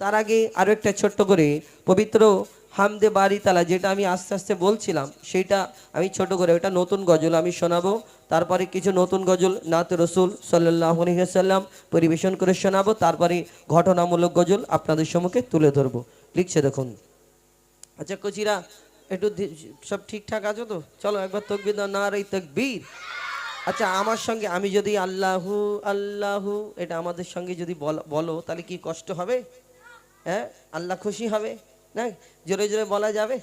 তার আগে আরও একটা ছোট্ট করে পবিত্র হামদে বাড়ি তালা যেটা আমি আস্তে আস্তে বলছিলাম সেইটা আমি ছোট করে ওটা নতুন গজল আমি শোনাবো। তারপরে কিছু নতুন গজল নাত রসুল সাল্লাহ সাল্লাম পরিবেশন করে শোনাবো। তারপরে ঘটনামূলক গজল আপনাদের সম্মুখে তুলে ধরবো। লিখছে দেখুন। আচ্ছা কচিরা, একটু সব ঠিকঠাক আছো তো? চলো একবার তকবির না রে তকবীর। আচ্ছা আমার সঙ্গে আমি যদি আল্লাহু আল্লাহু, এটা আমাদের সঙ্গে যদি বলো, তাহলে কি কষ্ট হবে? হ্যাঁ? আল্লাহ খুশি হবে, না? জোরে জোরে বলা যাবে?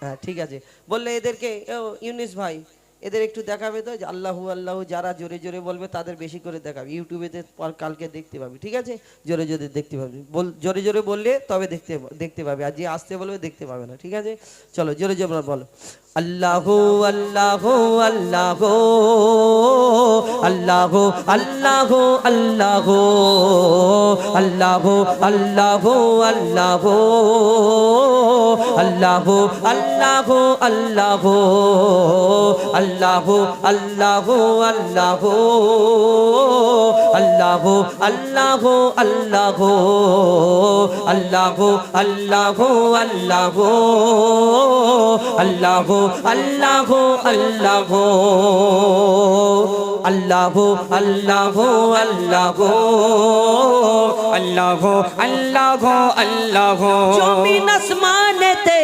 হ্যাঁ ঠিক আছে। বললে এদেরকে ইউনিস ভাই এদের একটু দেখাবে তো আল্লাহু আল্লাহু যারা জোরে জোরে বলবে তাদের বেশি করে দেখাবে। ইউটিউবেতে কালকে দেখতে পাবি, ঠিক আছে? জোরে জোরে দেখতে পাবি। বল জোরে জোরে বললে তবে দেখতে দেখতে পাবে, আর যে আসতে বলবে দেখতে পাবে না, ঠিক আছে? চলো, জোরে জোরে বলো। আল্লাহু আল্লাহু আল্লাহু আল্লাহু আল্লাহু আল্লাহু আল্লাহু আল্লাহু আল্লাহু আল্লাহু আল্লাহু আল্লাহু আল্লাহু আল্লাহু আল্লাহু আল্লাহু আল্লাহু আল্লাহু আল্লাহু আল্লাহু আল্লাহু আল্লাহু আল্লাহু আল্লাহু আল্লাহু আল্লাহু আল্লাহু আল্লাহ আল্লাহ আল্লাহ জমিন আসমানেতে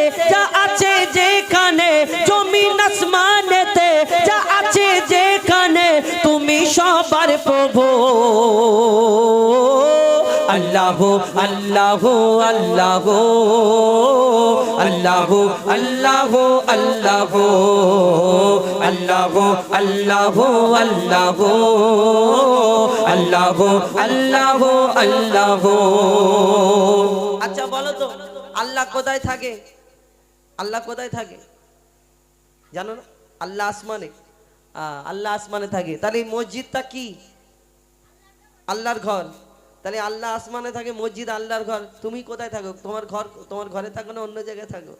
সবার প্রভু। আল্লাহ আল্লাহ আল্লাহ। আল্লাহ আল্লাহ আল্লাহ। আল্লাহ আল্লাহ আল্লাহ। আল্লাহ আল্লাহ আল্লাহ। আচ্ছা বলো তো, আল্লাহ কোথায় থাকে? আল্লাহ কোথায় থাকে? জানো না? আল্লাহ আসমানে। আল্লাহ আসমানে থাকে। তাহলে এই মসজিদটা কি? আল্লাহর ঘর। তাহলে আল্লাহ আসমানে থাকে, মসজিদ আল্লাহর ঘর। তুমি কোথায় থাকো? তোমার ঘর, তোমার ঘরে থাকো না অন্য জায়গায় থাকো?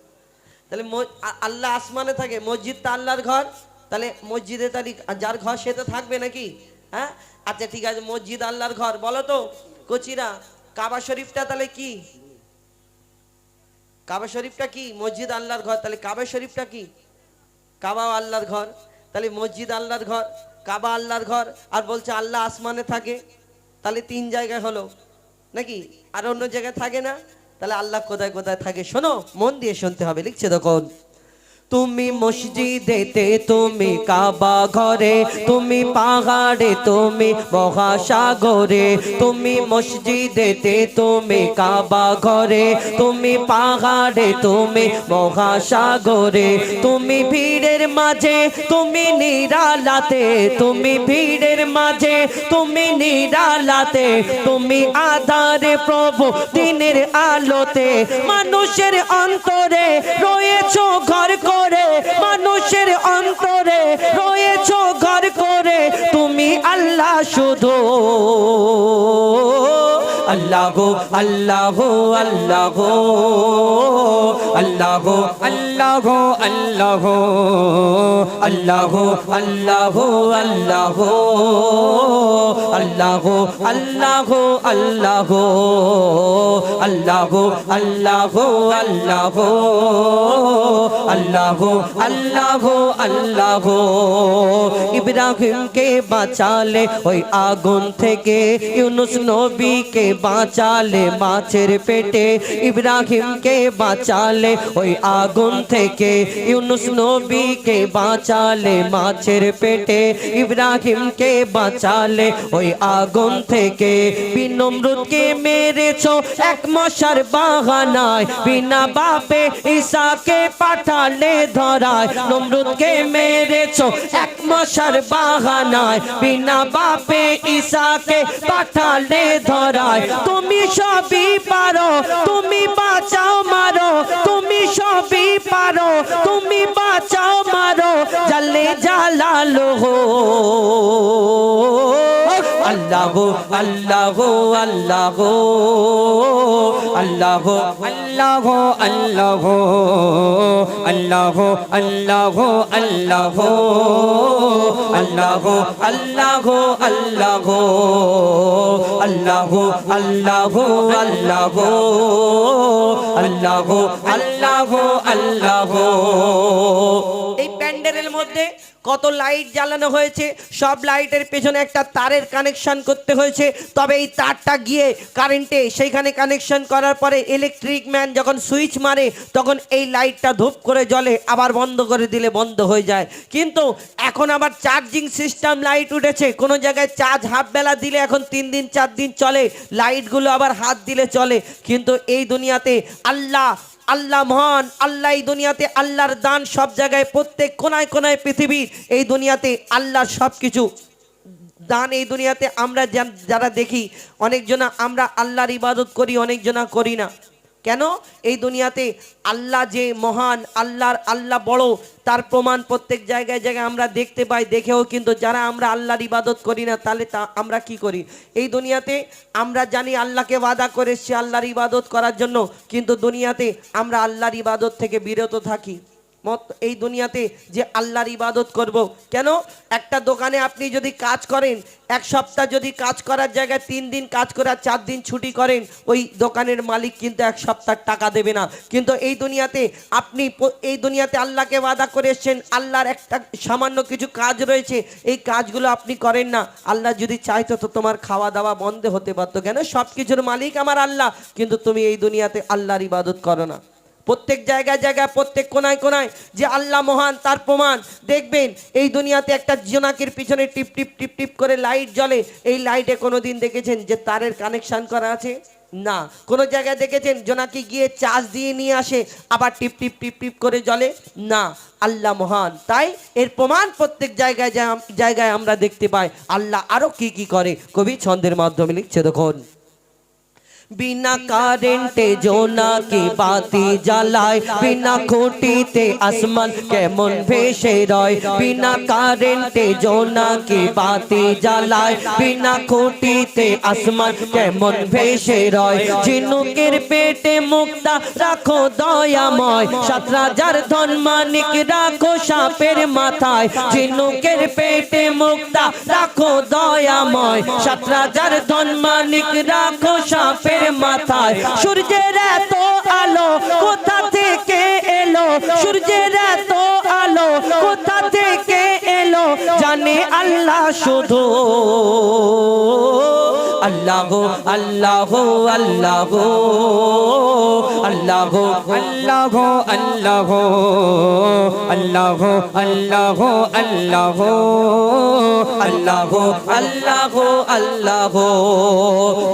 তাহলে আল্লাহ আসমানে থাকে, মসজিদটা আল্লাহর ঘর। তাহলে মসজিদে তাহলে যার ঘর সে তো থাকবে নাকি? হ্যাঁ? আচ্ছা ঠিক আছে, মসজিদ আল্লাহর ঘর। বলো তো, কচিরা, কাবা শরীফটা তাহলে কি? কাবা শরীফটা কি? মসজিদ আল্লাহর ঘর। তাহলে কাবা শরীফটা কি? কাবা আল্লাহর ঘর। তাহলে মসজিদ আল্লাহর ঘর, কাবা আল্লাহর ঘর, আর বলছে আল্লাহ আসমানে থাকে। তাহলে তিন জায়গায় হলো। নাকি? আর অন্য জায়গায় থাকে না? তাহলে আল্লাহ কোথায় কোথায় থাকে? শোনো, মন দিয়ে শুনতে হবে, লিখছে তখন। তুমি মসজিদেতে, তুমি কাবা ঘরে, তুমি পাহাড়ে, তুমি মহাসাগরে, তুমি মসজিদেতে, তুমি কাবা ঘরে, তুমি পাহাড়ে, তুমি মহাসাগরে, তুমি ভিড়ের মাঝে, তুমি নিরালাতে, তুমি ভিড়ের মাঝে, তুমি নিরালাতে, তুমি আধারে প্রভু দিনের আলোতে, মানুষের অন্তরে রয়েছো ঘর করে মানুষের অন্তরে রয়েছ ঘর করে। তুমি আল্লাহ শুধু। আল্লাহ আল্লাহ আল্লাহ আল্লাহ আল্লাহ আল্লাহ আল্লাহ আল্লাহ আল্লাহ আল্লাহ আল্লাহ আল্লাহ আল্লাহ আল্লাহ আল্লাহ আল্লাহ আল্লাহ আল্লাহ ইব্রাহিমকে বাঁচালে ওই আগুন থেকে ইউনুস নবীকে বাঁচালে মাছের পেটে ইব্রাহিমকে বাঁচালে ওই আগুন থেকে ইউনুস নবীকে বাঁচালে, মাছের পেটে ইব্রাহিমকে বাঁচালে, ওই আগুন থেকে বিনম্রতকে মেরেছ এক মশার বাহানায়। বিনা বাপে ঈশাকে পাঠালে ধরায়, নমরুদকে মেরেছ এক মশার বাহানায়। বিনা বাপে ঈশাকে পাঠালে ধরায়, তুমি সবই পারো, তুমি বাঁচাও, মারো, তুমি সবই পারো তুমি বাঁচাও, মারো, জালে জালালো হো। আল্লাহ আল্লাহ আল্লাহ আল্লাহ আল্লাহ আল্লাহ আল্লাহ আল্লাহ আল্লাহ। আল্লাহ আল্লাহ আল্লাহ আল্লাহ আল্লাহ আল্লাহ আল্লাহ আল্লাহ আল্লাহ। এই প্যান্ডেলের মধ্যে কত লাইট জ্বালানো হয়েছে, সব লাইটের পেছনে একটা তারের কানেকশন করতে হয়েছে। তবে এই তারটা গিয়ে কারেন্টে সেইখানে কানেকশন করার পরে ইলেকট্রিক ম্যান যখন সুইচ মারে, তখন এই লাইটটা ধূপ করে জ্বলে, আবার বন্ধ করে দিলে বন্ধ হয়ে যায়। কিন্তু এখন আবার চার্জিং সিস্টেম লাইট উঠেছে, কোনো জায়গায় চার্জ হাফ বেলা দিলে এখন তিন দিন, চার দিন চলে লাইটগুলো আবার হাত দিলে চলে। কিন্তু এই দুনিয়াতে আল্লাহ আল্লাহ মহান, আল্লাহ এই দুনিয়াতে আল্লাহর দান সব জায়গায়, প্রত্যেক কোনায় কোনায় পৃথিবীর এই দুনিয়াতে আল্লাহ সব কিছু দান এই দুনিয়াতে আমরা যারা দেখি, অনেকজনা আমরা আল্লাহর ইবাদত করি, অনেকজনা করি না। কেন? এই দুনিয়াতে আল্লাহ যে মহান, আল্লাহর আল্লাহ বড়, তার প্রমাণ প্রত্যেক জায়গায় জায়গায় আমরা দেখতে পাই, দেখেও কিন্তু যারা আমরা আল্লাহর ইবাদত করি না, তাহলে তা আমরা কি করি? এই দুনিয়াতে আমরা জানি আল্লাহকে বাধা করে সে আল্লাহর ইবাদত করার জন্য, কিন্তু দুনিয়াতে আমরা আল্লাহর ইবাদত থেকে বিরত থাকি। মত এই দুনিয়াতে যে আল্লাহর ইবাদত করব। কেন? একটা দোকানে আপনি যদি কাজ করেন, এক সপ্তাহ যদি কাজ করার জায়গায় তিন দিন কাজ করার চার দিন ছুটি করেন, ওই দোকানের মালিক কিন্তু এক সপ্তাহ টাকা দেবে না। কিন্তু এই দুনিয়াতে আপনি এই দুনিয়াতে আল্লাহকে ওয়াদা করে এসছেন, আল্লাহর একটা সামান্য কিছু কাজ রয়েছে, এই কাজগুলো আপনি করেন না। আল্লাহ যদি চাইতো তো তোমার খাওয়া দাওয়া বন্ধ হতে পারতো। কেন? সব কিছুর মালিক আমার আল্লাহ। কিন্তু তুমি এই দুনিয়াতে আল্লাহর ইবাদত করো না। প্রত্যেক জায়গায় জায়গায়, প্রত্যেক কোনায় কোনায় যে আল্লাহ মহান, তার প্রমাণ। দেখবেন, এই দুনিয়াতে একটা জোনাকের পিছনে টিপ টিপ টিপ টিপ করে লাইট জ্বলে। এই লাইটে কোনো দিন দেখেছেন যে তারের কানেকশান করা আছে? না। কোনো জায়গায় দেখেছেন জোনাকি গিয়ে চার্জ দিয়ে নিয়ে আসে, আবার টিপ টিপ টিপ টিপ করে জ্বলে? না। আল্লাহ মহান। তাই এর প্রমাণ প্রত্যেক জায়গায় জায়গায় আমরা দেখতে পাই। আল্লাহ আরও কি কি করে? কবি ছন্দের মাধ্যমে লিখছে দেখুন। বিনা কারেন্টে জোনাকি বাতি জ্বালায়? বিনা খুঁটিতে আসমান কেমন ভেসে রয়? বিনা কারেন্টে জোনাকি বাতি জ্বালায়? বিনা খুঁটিতে আসমান কেমন ভেসে রয়? ঝিনুকের পেটে মুক্তা রাখো দয়াময়। সাত রাজার ধন মানিক রাখো সাপের মাথায়। ঝিনুকের পেটে মুক্তা রাখো দয়াময়। সাত রাজার ধন মানিক রাখো সাপের মাথায় সূর্যের এত আলো কোথা থেকে এলো? সূর্যের এত আলো কোথা থেকে এলো? জানে আল্লাহ শুধু। আল্লাহ আল্লাহ আল্লাহ আল্লাহ আল্লাহ আল্লাহ আল্লাহ আল্লাহ আল্লাহ আল্লাহ আল্লাহ আল্লাহ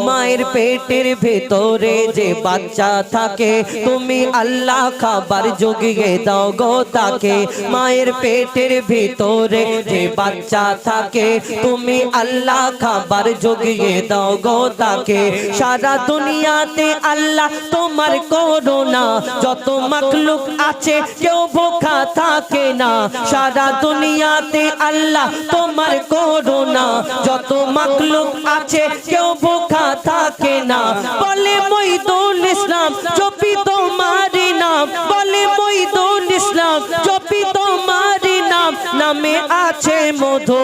মায়ের পেটের ভেতরে যে বাচ্চা থাকে তুমি আল্লাহ খাবার জগিয়ে দাও গো তাকে মায়ের পেটের ভিতরে যে বাচ্চা থাকে তুমি আল্লাহ খাবার জগিয়ে দাও গো তাকে, সারা দুনিয়াতে আল্লাহ তোমার করোনা যত মখলুক আছে, কেউ ভোখা থাকে না। সারা দুনিয়াতে আল্লাহ তোমার করোনা যত মখলুক আছে, কেউ ভোখা থাকে না। বলে মইদুল ইসলাম, চপি তোমারি নাম। বলে মইদুল ইসলাম, চপি তোমারি নাম। নামে আছে মধু।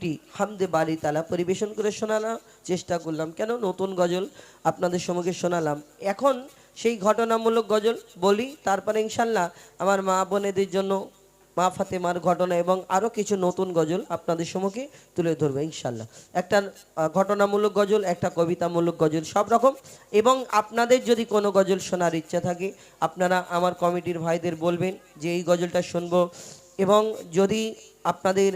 একটি হামদে বালি তালা পরিবেশন করে শোনালাম, চেষ্টা করলাম। কেন? নতুন গজল আপনাদের সম্মুখে শোনালাম। এখন সেই ঘটনামূলক গজল বলি, তারপরে ইনশাল্লাহ আমার মা বোনেদের জন্য, মা ফাতেমার ঘটনা এবং আরও কিছু নতুন গজল আপনাদের সম্মুখে তুলে ধরবে ইনশাল্লাহ। একটা ঘটনামূলক গজল, একটা কবিতামূলক গজল, সব রকম। এবং আপনাদের যদি কোনো গজল শোনার ইচ্ছা থাকে, আপনারা আমার কমিটির ভাইদের বলবেন যে এই গজলটা শুনব। এবং যদি আপনাদের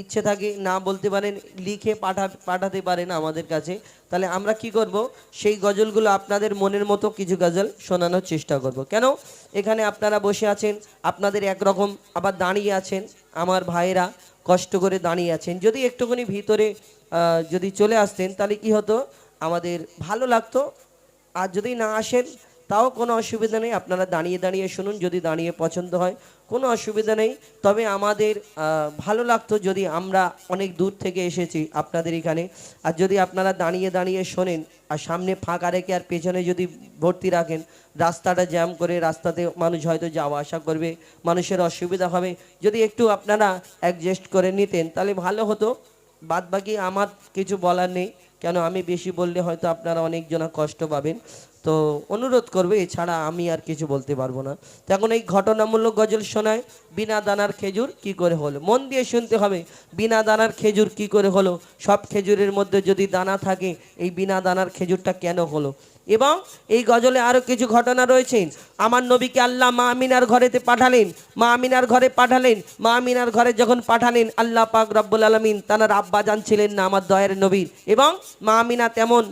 ইচ্ছে থাকে না বলতে পারেন, লিখে পাঠা, পাঠাতে পারেন আমাদের কাছে, তাহলে আমরা কি করব? সেই গজলগুলো আপনাদের মনের মতো কিছু গজল শোনানোর চেষ্টা করব। কেন? এখানে আপনারা বসে আছেন, আপনাদের একরকম আবার দাঁড়িয়ে আছেন, আমার ভাইয়েরা কষ্ট করে দাঁড়িয়ে আছেন। যদি একটুখানি ভিতরে যদি চলে আসতেন, তাহলে কি হতো? আমাদের ভালো লাগতো। আর যদি না আসেন তাও কোনো অসুবিধা নেই, আপনারা দাঁড়িয়ে দাঁড়িয়ে শুনুন যদি দাঁড়িয়ে পছন্দ হয়, কোনো অসুবিধা নেই। তবে আমাদের ভালো লাগতো যদি আমরা অনেক দূর থেকে এসেছি আপনাদের এখানে। আর যদি আপনারা দাঁড়িয়ে দাঁড়িয়ে শোনেন, আর সামনে ফাঁকা রেখে আর পেছনে যদি ভর্তি রাখেন, রাস্তাটা জ্যাম করে রাস্তাতে মানুষ হয়তো যাওয়া আসা করবে, মানুষের অসুবিধা হবে। যদি একটু আপনারা অ্যাডজাস্ট করে নিতেন, তাহলে ভালো হতো। বাদ বাকি আমার কিছু বলার নেই, কেন আমি বেশি বললে হয়তো আপনারা অনেকজনা কষ্ট পাবেন। তো অনুরোধ করবে, এছাড়া আমি আর কিছু বলতে পারব না। তো এখন এই ঘটনামূলক গজল শোনায় বিনা দানার খেজুর কি করে হলো? মন দিয়ে শুনতে হবে, বিনা দানার খেজুর কি করে হলো? সব খেজুরের মধ্যে যদি দানা থাকে, এই বিনা দানার খেজুরটা কেন হলো? এবং এই গজলে আরও কিছু ঘটনা রয়েছে। আমার নবীকে আল্লাহ মা আমিনার ঘরেতে পাঠালেন, মা আমিনার ঘরে পাঠালেন, মা আমিনার ঘরে যখন পাঠালেন, আল্লাহ পাক রব্বুল আলমিন তানার আব্বা জানছিলেন না আমার দয়ের নবীর। এবং মা আমিনা তেমন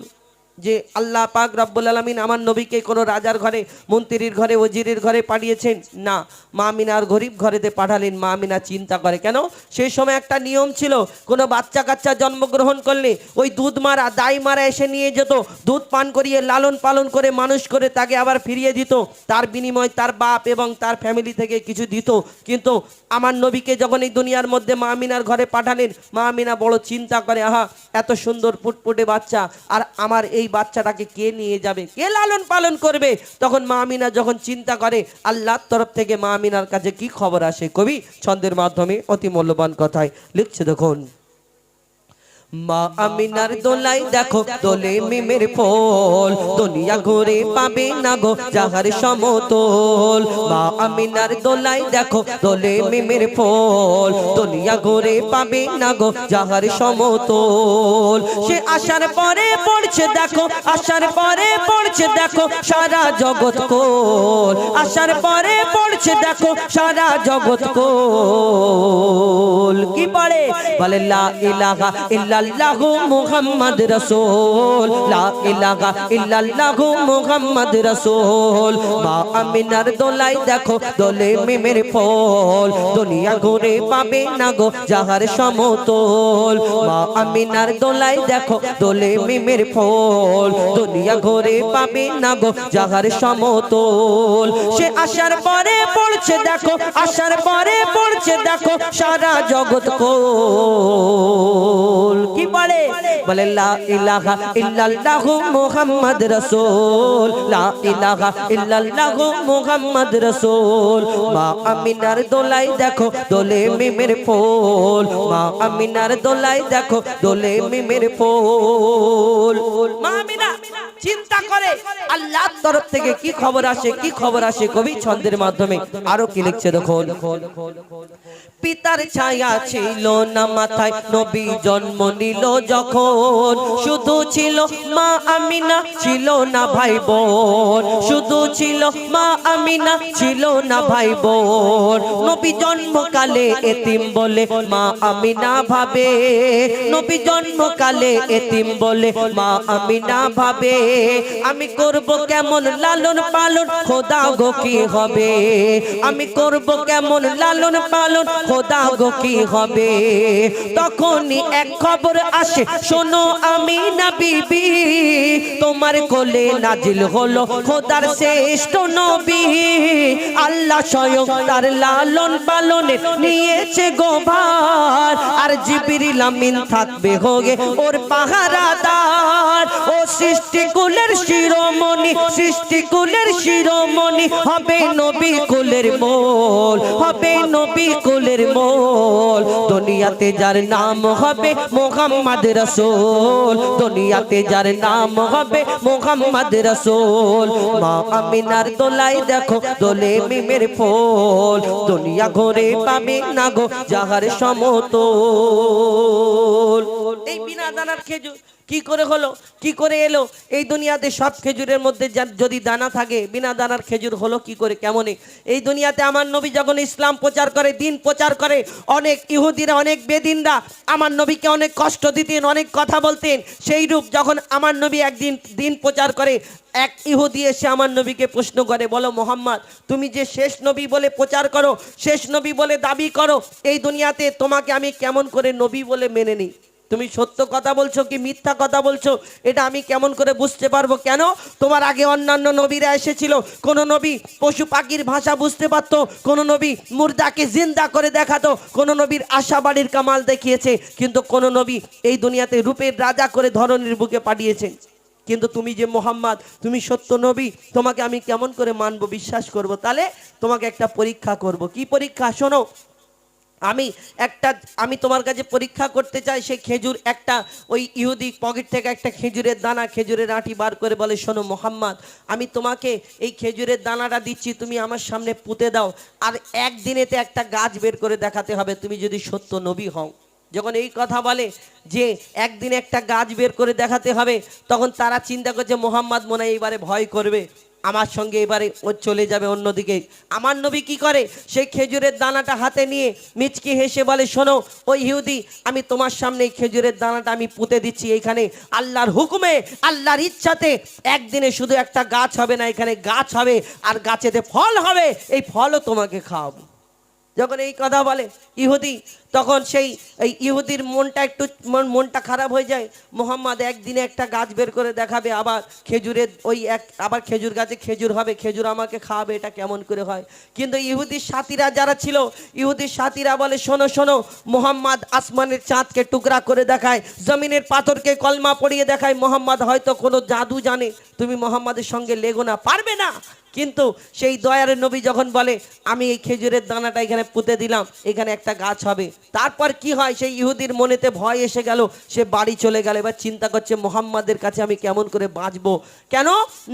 যে আল্লাহ পাক রব্বুল আলমিন আমার নবীকে কোনো রাজার ঘরে, মন্ত্রীর ঘরে, ওজিরের ঘরে পাঠিয়েছেন? না। মা মিনার গরিব ঘরেতে পাঠালেন। মা মিনা চিন্তা করে, কেন? সেই সময় একটা নিয়ম ছিল, কোনো বাচ্চা কাচ্চা জন্মগ্রহণ করলে ওই দুধ মারা, দাই মারা এসে নিয়ে যেত। দুধ পান করিয়ে, লালন পালন করে, মানুষ করে তাকে আবার ফিরিয়ে দিত। তার বিনিময় তার বাপ এবং তার ফ্যামিলি থেকে কিছু দিত। কিন্তু আমার নবীকে যখন এই দুনিয়ার মধ্যে মা মিনার ঘরে পাঠালেন, মা মিনা বড় চিন্তা করে, আহা, এত সুন্দর ফুটফুটে বাচ্চা। আর আমার এই বাচ্চাটাকে কে নিয়ে যাবে? কে লালন পালন করবে? তখন মা মিনা যখন চিন্তা করে, আল্লাহর তরফ থেকে মা মিনার কাছে কি খবর আসে? কবি, ছন্দের মাধ্যমে অতি মূল্যবান কথায় লিখছে দেখুন। মা আমিনার দোলাই দেখো দোলে মিমের ফল। দুনিয়া ঘুরে পাবে না গো যাহার সমতল। মা আমিনার দোলাই দেখো দোলে মিমের ফল। দুনিয়া ঘুরে পাবে না গো যাহার সমতল। সে আসার পরে পড়ছে দেখো আসার পরে পড়ছে দেখো সারা জগৎ কোল। আসার পরে পড়ছে দেখো সারা জগৎ কোল। কি পড়ে? বলে লা ইলাহা ইল্লাল্লাহু মুহাম্মদ রাসূল। লা ইলাহা ইল্লাল্লাহু মুহাম্মদ রাসূল। মা আমিনার দোলাই দেখো, দোলে মিমের ফল। দুনিয়া ঘুরে পাবে না গো যাহার সমতল। মা আমিনার দোলাই দেখো, দোলে মিমের ফল। দুনিয়া ঘুরে পাবে না গো যাহার সমতল। সে আসার পরে পড়ছে দেখো আসার পরে পড়ছে দেখো, সারা জগৎ কোল। কি পড়ে? বলে, লা ইলাহা ইল্লাল্লাহু মুহাম্মদ রাসূল। লা ইলাহা ইল্লাল্লাহু মুহাম্মদ রাসূল। মা আমিনার দোলাই দেখো, দোলে মিমের ফুল। মা আমিনার দোলাই দেখো, দোলে মিমের ফুল। মা আমিনা, চিন্তা করে, আল্লাহর তরফ থেকে কি খবর আসে, কি খবর আসে কবি ছন্দের মাধ্যমে? আরও কি লিখছে দেখো পিতার ছায়া ছিল না মাথায়, নবী জন্ম নিল যখন, শুধু ছিল মা আমিনা, ছিল না ভাই বোন শুধু ছিল মা আমিনা, ছিল না ভাই বোন নবী জন্মকালে এতিম বলে মা আমিনা ভাবে। নবী জন্মকালে এতিম বলে মা আমিনা ভাবে। আমি করব কেমন লালন পালন, খোদা গো কি হবে? আমি করব কেমন লালন পালন, খোদা গো কি হবে? তখনই এক খবর আসে। শোনো আমি না বিবি তোমার কোলে নাজিল হলো খোদার শ্রেষ্ঠ নবী। আল্লাহ স্বয়ং তার লালন পালনে নিয়েছে গোভার আর জিবিরিল আমিন থাকবে হোগে ওর পাহারাদার। ও সৃষ্টি কুলের শিরোমণি সৃষ্টি কুলের শিরোমণি হবে নবী কুলের মোল, হবে নবী কুলের মোল। দুনিয়াতে যার নাম হবে মোহাম্মদ রসুল, দুনিয়াতে যার নাম হবে মোহাম্মদ রসুল, মা আমিনার দোলাই দেখো, দোলে মিমের ফোল, দুনিয়া ঘরে পাবে না গো যাহার সমতল। এই বিনা দানার খেজুর কি করে হলো? কি করে এলো? এই দুনিয়াতে সব খেজুরের মধ্যে যদি দানা থাকে, বিনা দানার খেজুর হলো কি করে, কেমনে? এই দুনিয়াতে আমার নবী যখন ইসলাম প্রচার করে, দিন প্রচার করে, অনেক ইহুদিরা, অনেক বেদিনরা আমার নবীকে অনেক কষ্ট দিতেন, অনেক কথা বলতেন। সেই রূপ যখন আমার নবী একদিন দিন প্রচার করে, এক ইহুদি এসে আমার নবীকে প্রশ্ন করে, বলো মোহাম্মদ, তুমি যে শেষ নবী বলে প্রচার করো, শেষ নবী বলে দাবি করো, এই দুনিয়াতে তোমাকে আমি কেমন করে নবী বলে মেনে নিই? তুমি সত্য কথা বলছো কি মিথ্যা কথা বলছো? এটা আমি কেমন করে বুঝতে পারব কেন? তোমার আগে অন্যান্য নবীরা এসেছিল। কোন নবী পশু পাখির ভাষা বুঝতে পারতো। কোন নবী মুর্দাকে জিন্দা করে দেখাতো। কোন নবীর আশাবাড়ির কামাল দেখিয়েছে। কিন্তু কোন নবী এই দুনিয়াতে রূপের রাজা করে ধরনের বুকে পাঠিয়েছেন কিন্তু তুমি যে মোহাম্মদ, তুমি সত্য নবী, তোমাকে আমি কেমন করে মানবো, বিশ্বাস করব? তাহলে তোমাকে একটা পরীক্ষা করব। কি পরীক্ষা? শোনো। আমি একটা, আমি তোমার কাছে পরীক্ষা করতে চাই, সেই খেজুর একটা, ওই ইহুদি পকেট থেকে একটা খেজুরের দানা, খেজুরের আঁটি বার করে বলে, শোনো মোহাম্মদ, আমি তোমাকে এই খেজুরের দানাটা দিচ্ছি, তুমি আমার সামনে পুঁতে দাও, আর একদিনেতে একটা গাছ বের করে দেখাতে হবে, তুমি যদি সত্য নবী হও। যখন এই কথা বলে যে একদিন একটা গাছ বের করে দেখাতে হবে, তখন তারা চিন্তা করছে, মোহাম্মদ মনে হয় এইবারে ভয় করবে। আমার সঙ্গে এবারে ও চলে যাবে অন্যদিকে। আমার নবী কি করে? সেই খেজুরের দানাটা হাতে নিয়ে মিচকি হেসে বলে, শোনো ওই ইহুদি, আমি তোমার সামনে খেজুরের দানাটা আমি পুঁতে দিচ্ছি এইখানে। আল্লাহর হুকুমে, আল্লাহর ইচ্ছাতে একদিনে শুধু একটা গাছ হবে না, এখানে গাছ হবে আর গাছেতে ফল হবে। এই ফলও তোমাকে খাওয়াবো। যখন এই কথা বলে, ইহুদি তখন সেই ইহুদির মনটা একটু মনটা খারাপ হয়ে যায়। মোহাম্মদ একদিনে একটা গাছ বের করে দেখাবে, আবার খেজুরের ওই এক, আবার খেজুর গাছে খেজুর হবে, খেজুর আমাকে খাওয়াবে, এটা কেমন করে হয়? কিন্তু ইহুদির সাথীরা যারা ছিল, ইহুদির সাথীরা বলে, শোনো শোনো, মোহাম্মদ আসমানের চাঁদকে টুকরা করে দেখায়, জমিনের পাথরকে কলমা পড়িয়ে দেখায়, মোহাম্মদ হয়তো কোনো জাদু জানে, তুমি মোহাম্মদের সঙ্গে লেগো না। পারবে না। কিন্তু সেই দয়ার নবী যখন বলে, আমি এই খেজুরের দানাটা এখানে পুঁতে দিলাম, এখানে একটা গাছ হবে। তারপর কি হয়? সেই ইহুদির মনেতে ভয় এসে গেল, সে বাড়ি চলে গেল। এবার চিন্তা করছে, মোহাম্মদের কাছে আমি কেমন করে বাঁচবো? কেন?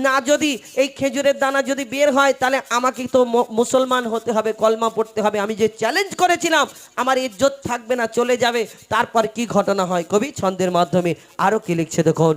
না, যদি এই খেজুরের দানা যদি বের হয়, তাহলে আমাকে তো মুসলমান হতে হবে, কলমা পড়তে হবে। আমি যে চ্যালেঞ্জ করেছিলাম, আমার ইজ্জত থাকবে না, চলে যাবে। তারপর কি ঘটনা হয়? কবি ছন্দের মাধ্যমে আরও কি লিখছে দেখুন।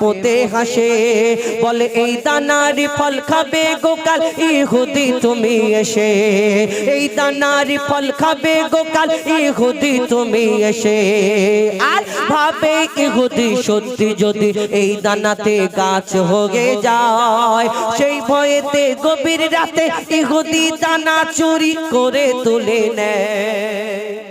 পোতে হাসে, বলে, এই দানারি ফল খাবে গোকাল, ইহুদি তুমি এসে। এই দানারি ফল খাবে গোকাল, ইহুদি তুমি এসে। আর ভাবে ইহুদি সত্যি যদি এই দানাতে গাছ হয়ে যায়, সেই ভয়েতে গভীর রাতে ইহুদি দানা চুরি করে তুলে নেয়।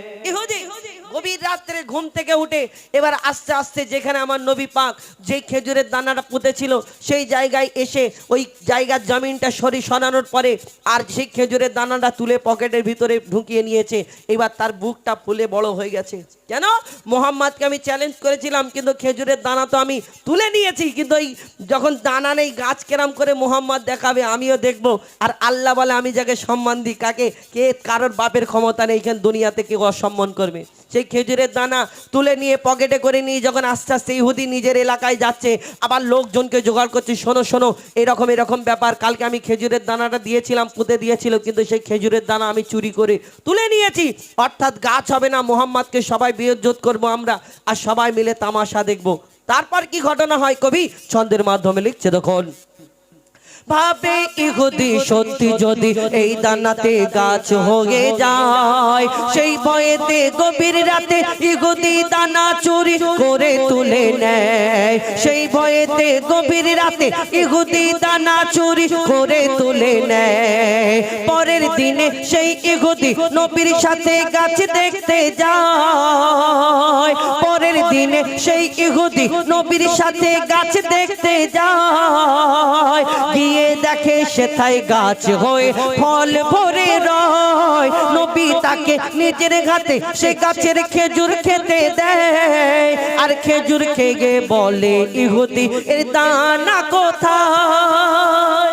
গভীর রাত্রে ঘুম থেকে উঠে এবার আস্তে আস্তে যেখানে আমার নবী পাক যেই খেজুরের দানাটা পুঁতেছিল, সেই জায়গায় এসে ওই জায়গার জমিনটা সরি সরানোর পরে আর সেই খেজুরের দানাটা তুলে পকেটের ভিতরে ঢুকিয়ে নিয়েছে। এবার তার বুকটা ফুলে বড় হয়ে গেছে। কেন? মোহাম্মদকে আমি চ্যালেঞ্জ করেছিলাম, কিন্তু খেজুরের দানা তো আমি তুলে নিয়েছি, কিন্তু এই যখন দানা নেই, গাছ কেরাম করে মোহাম্মদ দেখাবে, আমিও দেখব। আর আল্লাহ বলে আমি যাকে সম্মান দিই, কাকে? কে? কারোর বাপের ক্ষমতা নেই, এখানে দুনিয়াতে কেউ অসম্মান করবে। সেই খেজুরের দানা তুলে নিয়ে পকেটে করে নিয়ে যখন আস্তে আস্তে ইহুদি নিজের এলাকায় যাচ্ছে, আবার লোকজনকে জোগাড় করছে, শোনো শোনো, এরকম এরকম ব্যাপার। কালকে আমি খেজুরের দানাটা দিয়েছিলাম, পুঁতে দিয়েছিল, কিন্তু সেই খেজুরের দানা আমি চুরি করে তুলে নিয়েছি। অর্থাৎ গাছ হবে না, মোহাম্মদকে সবাই বিয়োজ্জত করব আমরা, আর সবাই মিলে তামাশা দেখব। তারপর কি ঘটনা হয় কবি? ছন্দের মাধ্যমে লিখছে দেখুন। ভাবে ইহুদি সত্যি যদি এই দানাতে গাছ হয়ে যায়, সেই ভয়েতে গভীর রাতে ইহুদি দানা চুরি করে তুলে নেয়। সেই ভয়েতে গভীর রাতে ইহুদি দানা চুরি করে তুলে নেয়। পরের দিনে সেই ইহুদি নবীর সাথে গাছ দেখতে যায়। পরের দিনে সেই ইহুদি নবীর সাথে গাছ দেখতে যায়। গিয়ে দেখে সেথায় গাছ হয়ে ফল ভরে রয়। নবী তাকে নিজের ঘাতে সে গাছের খেজুর খেতে দেয়। আর খেজুর খেয়ে বলে, ইহুদি, এর দানা কোথায়?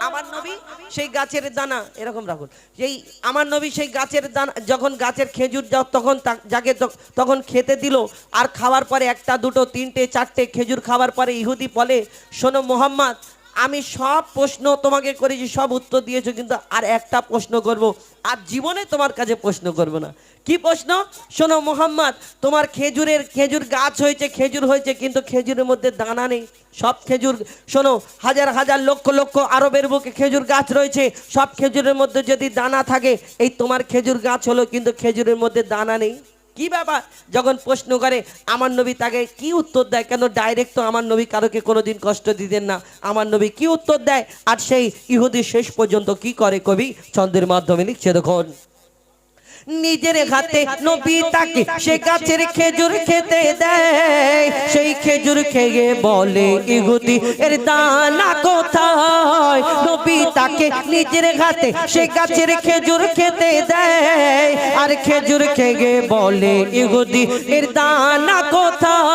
আমার নবী সেই গাছের দানা, এরকম রাখুন। সেই আমার নবী সেই গাছের দানা, যখন গাছের খেজুর যা- তখন যাকে তখন খেতে দিল। আর খাওয়ার পরে একটা, দুটো, তিনটে, চারটে খেজুর খাওয়ার পরে ইহুদি বলে, শোনো মোহাম্মদ আমি সব প্রশ্ন তোমাকে করেছি, সব উত্তর দিয়েছ, কিন্তু আর একটা প্রশ্ন করব। আর জীবনে তোমার কাছে প্রশ্ন করব না। কি প্রশ্ন? শোনো মোহাম্মদ, তোমার খেজুরের, খেজুর গাছ হয়েছে, খেজুর হয়েছে, কিন্তু খেজুরের মধ্যে দানা নেই। সব খেজুর, শোনো, হাজার হাজার, লক্ষ লক্ষ আরবের বুকে খেজুর গাছ রয়েছে। সব খেজুরের মধ্যে যদি দানা থাকে, এই তোমার খেজুর গাছ হলো, কিন্তু খেজুরের মধ্যে দানা নেই। কি ব্যাপার? যখন প্রশ্ন করে, আমার নবী তাকে কি উত্তর দেয়? কেন ডাইরেক্ট তো আমার নবী কারোকে কোনোদিন কষ্ট দিতেন না। আমার নবী কি উত্তর দেয়? আর সেই ইহুদি শেষ পর্যন্ত কি করে কবি? ছন্দের মাধ্যমে লিখছে দেখুন। নিজের হাতে নবী তাকে সে গাছের খেজুর খেতে দেয়। সেই খেজুর খেয়ে বলে ইহুদি এর দানা কোথায়? নবী তাকে নিজের হাতে সে গাছের খেজুর খেতে দেয়। আর খেজুর খেয়ে বলে ইহুদি এর দানা কোথায়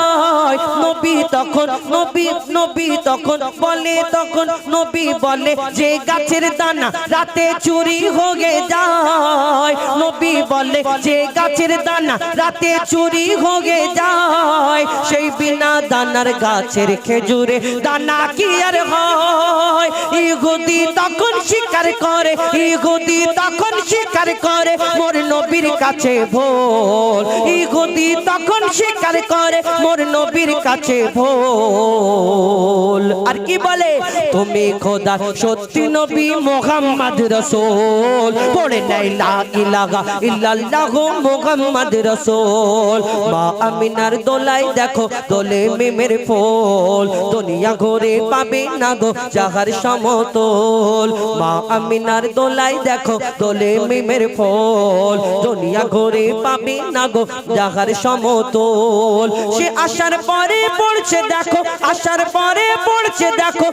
নবী তখন, নবী নবী তখন বলে, তখন নবী বলে, যে গাছের দানা রাতে চুরি হয়ে যায়। নবী বলে, যে গাছের দানা রাতে চুরি হয়ে যায়, সেই বিনা দানার গাছের খেজুরে দানা কি আর হয়? ইহুদি তখন স্বীকার করে, ইহুদি তখন স্বীকার করে, মোর নবীর কাছে ভোল ইহুদি তখন স্বীকার করে, মোর নবীর কাছে ভোল। আর কি বলে? তুমি খোদা, সত্যি নবী মোহাম্মদ রসুল। পড়ে নাই লা ইলাহা ইল্লাল্লাহ মোহাম্মদ রসুল। মা আমিনার দোলাই দেখো, দোলে মেমের ফুল। দুনিয়া ঘুরে পাবে না গো যাহার সমতল। মা আমিনার দোলাই দেখো, দোলে মেমের ফুল। দুনিয়া ঘুরে পাবে না গো যাহার সমতল। সে আসার পরে পড়ছে দেখো, আসার পরে পড়ছে দেখো,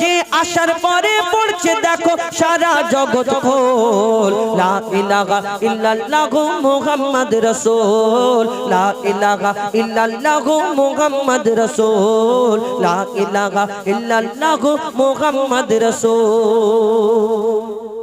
যে আসার পরে পড়ছে দেখো, সারা জগৎ খোল লা ইলাহা ইল্লাল্লাহ মুহাম্মদ রাসূল। লা ইলাহা ইল্লাল্লাহ মুহাম্মদ রাসূল। লা ইলাহা ইল্লাল্লাহ মুহাম্মদ রাসূল।